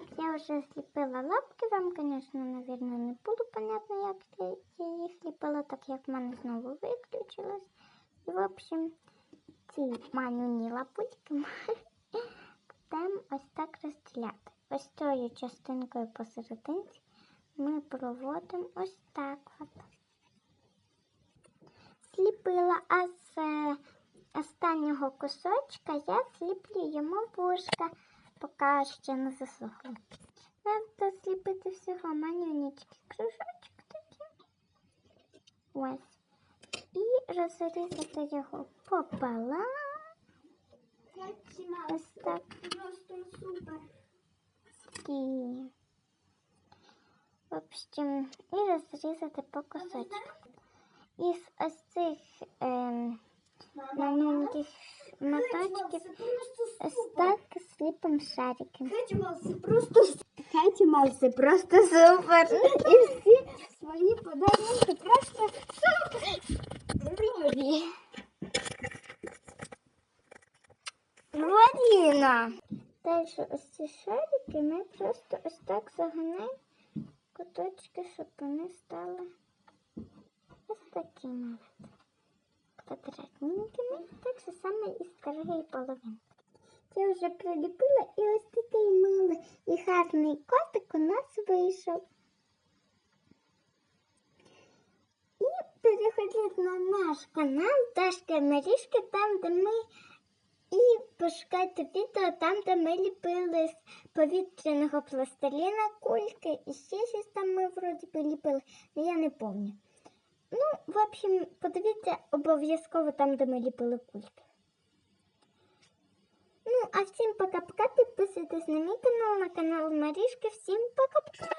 Так, я вже зліпила лапки. Вам, звісно, наверное, не було понятно, як я їх ліпила, так як в мене знову виключилось. І, в общем, ці манюні лапучки ми будемо ось так розділяти. Ось цією частинкою посерединці ми проводимо ось так от. Зліпила, а з е, останнього кусочка я зліплю йому вушка, поки ще не засохло. Треба зліпити всього манюнічки кружочок такий. Ось. І розрізати його пополам. Ось так. Просто супер. І, в общем, і розрізати по кусочку. Із ось цих ем, маленьких моточків ось так сліпимо шарики. Просто Хетімал це просто супер. І всі свої подарунки просто суперові. Валіна! Далі ось ці шарики ми просто ось так загинаємо куточки, щоб вони стали ось такими квадратненькими. Так же саме і з другої половинки. Я вже приліпила і ось такий милий і гарний котик у нас вийшов. І переходіть на наш канал Дашка Марішка, там, де ми і пошукайте відео там, де ми ліпили з повітряного пластиліна кульки і ще щось там ми вроді би але я не пам'ятаю. Ну, в общем, подивіться обов'язково там, де ми ліпили кульки. А всім пока-пока. Підписуйтесь на мій канал, на канал Марішки. Всім пока-пока!